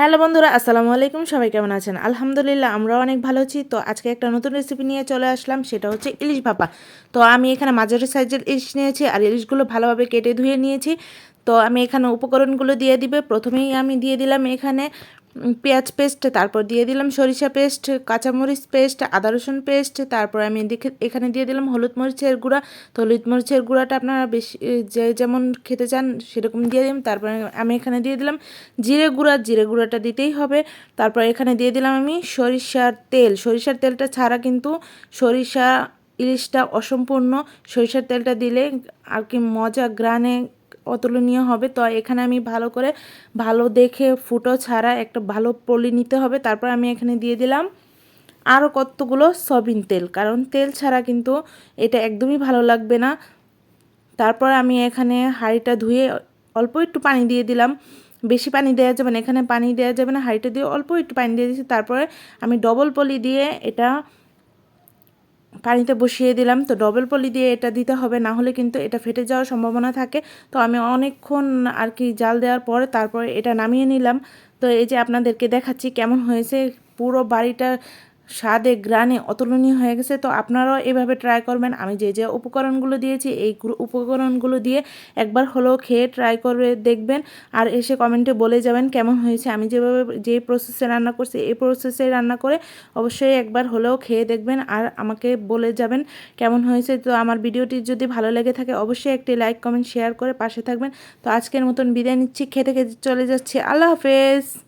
Hello বন্ধুরা, আসসালামু আলাইকুম। সবাই কেমন আছেন? আলহামদুলিল্লাহ আমরা অনেক ভালো আছি। তো আজকে একটা নতুন রেসিপি নিয়ে চলে আসলাম, সেটা হচ্ছে ইলিশ ভাপা। তো আমি এখানে মাঝারি সাইজের ইলিশ নিয়েছি, আর ইলিশগুলো ভালোভাবে কেটে ধুয়ে নিয়েছি। তো আমি এখানে উপকরণগুলো দিয়ে দিবে। প্রথমেই আমি দিয়ে দিলাম এখানে পেঁয়াজ পেস্ট, তারপর দিয়ে দিলাম সরিষা পেস্ট, কাঁচামরিচ পেস্ট, আদা রসুন পেস্ট, তারপর আমি এখানে দিয়ে দিলাম হলুদ মরিচের গুঁড়া। তো হলুদ মরিচের গুঁড়াটা আপনারা বেশি যে যেমন খেতে চান সেরকম দিয়ে দিলাম। তারপরে আমি এখানে দিয়ে দিলাম জিরে গুঁড়া। জিরে গুঁড়াটা দিতেই হবে। তারপর এখানে দিয়ে দিলাম আমি সরিষার তেল। সরিষার তেলটা ছাড়া কিন্তু সরিষা ইলিশটা অসম্পূর্ণ। সরিষার তেলটা দিলে আর কি মজা, গ্রানে অতুলনীয় হবে। তো এখানে আমি ভালো করে ভালো দেখে ফুটো ছাড়া একটা ভালো পলি নিতে হবে। তারপর আমি এখানে দিয়ে দিলাম আরও কতগুলো সয়াবিন তেল। কারণ তেল ছাড়া কিন্তু এটা একদমই ভালো লাগবে না। তারপর আমি এখানে হাঁড়িটা ধুয়ে অল্প একটু পানি দিয়ে দিলাম। বেশি পানি দেওয়া যাবে না, এখানে পানি দেওয়া যাবে না। হাঁড়িটা দিয়ে অল্প একটু পানি দিয়ে দিচ্ছি তারপরে আমি ডবল পলি দিয়ে এটা পানিতে বসিয়ে দিলাম। তো ডবল পলি দিয়ে এটা দিতে হবে, না হলে কিন্তু এটা ফেটে যাওয়ার সম্ভাবনা থাকে। তো আমি অনেকক্ষণ আর কি জাল দেওয়ার পরে তারপরে এটা নামিয়ে নিলাম। তো এই যে আপনাদেরকে দেখাচ্ছি কেমন হয়েছে। পুরো বাড়িটা স্বাদে গ্রানে অতুলনীয় হয়ে গেছে, তো আপনারাও এভাবে ট্রাই করবেন। আমি যে যে উপকরণগুলো দিয়েছি, এই উপকরণগুলো দিয়ে একবার হলেও খেয়ে ট্রাই করে দেখবেন। আর এসে কমেন্টে বলে যাবেন কেমন হয়েছে। আমি যেভাবে, যে প্রসেসে রান্না করছি, এই প্রসেসে রান্না করে অবশ্যই একবার হলেও খেয়ে দেখবেন আর আমাকে বলে যাবেন কেমন হয়েছে। তো আমার ভিডিওটি যদি ভালো লেগে থাকে, অবশ্যই একটি লাইক কমেন্ট শেয়ার করে পাশে থাকবেন। তো আজকের মতন বিদায় নিচ্ছি। খেতে খেতে চলে যাচ্ছি। আল্লাহ হাফেজ!